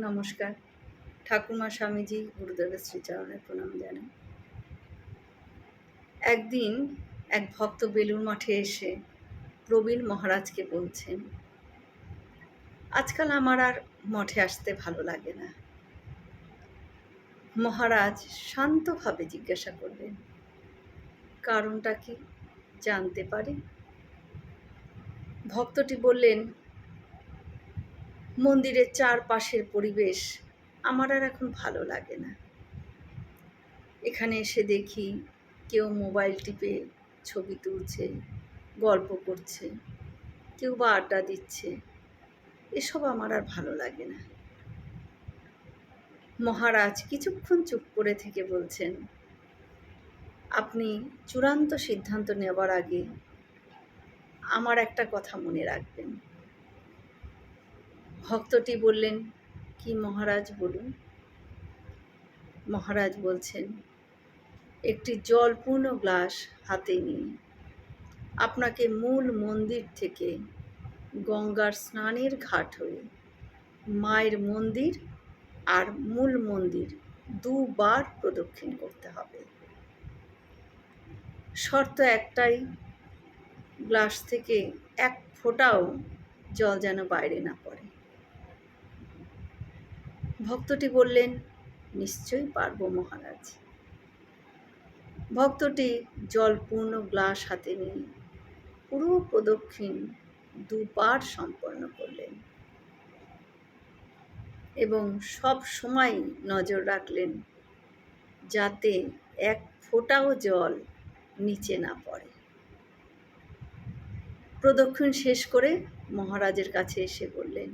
নমস্কার। ঠাকুমা স্বামীজি গুরুদেবের শ্রীচরণে প্রণাম জানাই। একদিন এক ভক্ত বেলুর মাঠে এসে প্রবীণ মহারাজকে বলছেন, আজকাল আমার আর মঠে আসতে ভালো লাগে না। মহারাজ শান্তভাবে জিজ্ঞাসা করলেন, কারণটা কি জানতে পারি? ভক্তটি বললেন মন্দিরের চারপাশের পরিবেশ আমার আর এখন ভালো লাগে না। এখানে এসে দেখি কেউ মোবাইল টিপে ছবি তুলছে, গল্প করছে, কেউ বা আড্ডা দিচ্ছে। এসব আমার আর ভালো লাগে না। মহারাজ কিছুক্ষণ চুপ করে থেকে বলছেন, আপনি চূড়ান্ত সিদ্ধান্ত নেওয়ার আগে আমার একটা কথা মনে রাখবেন। ভক্তটি বললেন, কি মহারাজ বলুন? মহারাজ বলছেন, একটি জলপূর্ণ গ্লাস হাতে নিয়ে আপনাকে মূল মন্দির থেকে গঙ্গার স্নানের ঘাট হয়ে মায়ের মন্দির আর মূল মন্দির দুবার প্রদক্ষিণ করতে হবে। শর্ত একটাই, গ্লাস থেকে এক ফোঁটাও জল যেন বাইরে না পড়ে। ভক্তটি বললেন, নিশ্চয়ই পারব মহারাজ। ভক্তটি জলপূর্ণ গ্লাস হাতে নিয়ে পুরো প্রদক্ষিণ দুবার সম্পন্ন করলেন এবং সব সময় নজর রাখলেন যাতে এক ফোঁটাও জল নিচে না পড়ে। প্রদক্ষিণ শেষ করে মহারাজের কাছে এসে বললেন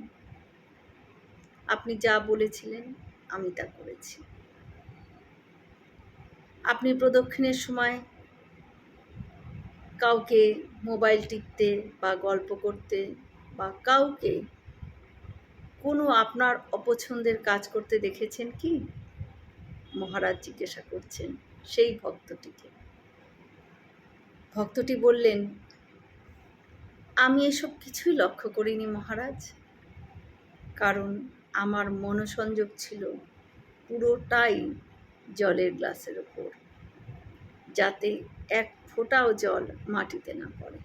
আপনি যা বলেছিলেন, আমি তা করেছি। আপনি প্রদক্ষিণের সময় কাউকে মোবাইল টিপতে বা গল্প করতে বা কাউকে কোনো আপনার অপছন্দের কাজ করতে দেখেছেন কি? মহারাজ জিজ্ঞাসা করছেন সেই ভক্তটিকে। ভক্তটি বললেন, আমি এসব কিছুই লক্ষ্য করিনি মহারাজ। কারণ আমার মনোসংযোগ ছিল পুরোটাই জলের গ্লাসের ওপর যাতে এক ফোঁটাও জল মাটিতে না পড়ে।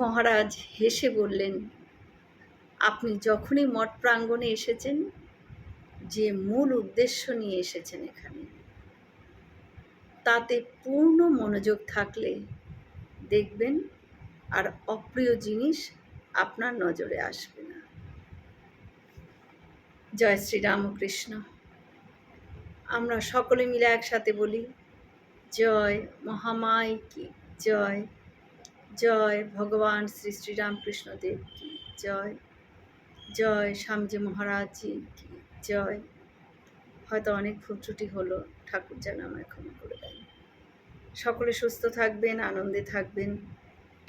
মহারাজ হেসে বললেন, আপনি যখনই মঠ প্রাঙ্গণে এসেছেন, যে মূল উদ্দেশ্য নিয়ে এসেছেন এখানে, তাতে পূর্ণ মনোযোগ থাকলে দেখবেন আর অপ্রিয় জিনিস আপনার নজরে আসবে না। জয় শ্রী রামকৃষ্ণ। আমরা সকলে মিলে একসাথে বলি, জয় মহামাই কি, জয় জয় ভগবান শ্রী শ্রী রামকৃষ্ণদেব কি, জয় জয় স্বামীজি মহারাজজি কি, জয়। হয়তো অনেক ভুল হলো ঠাকুর যেন আমায় ক্ষমা করে দেন। সকলে সুস্থ থাকবেন, আনন্দে থাকবেন।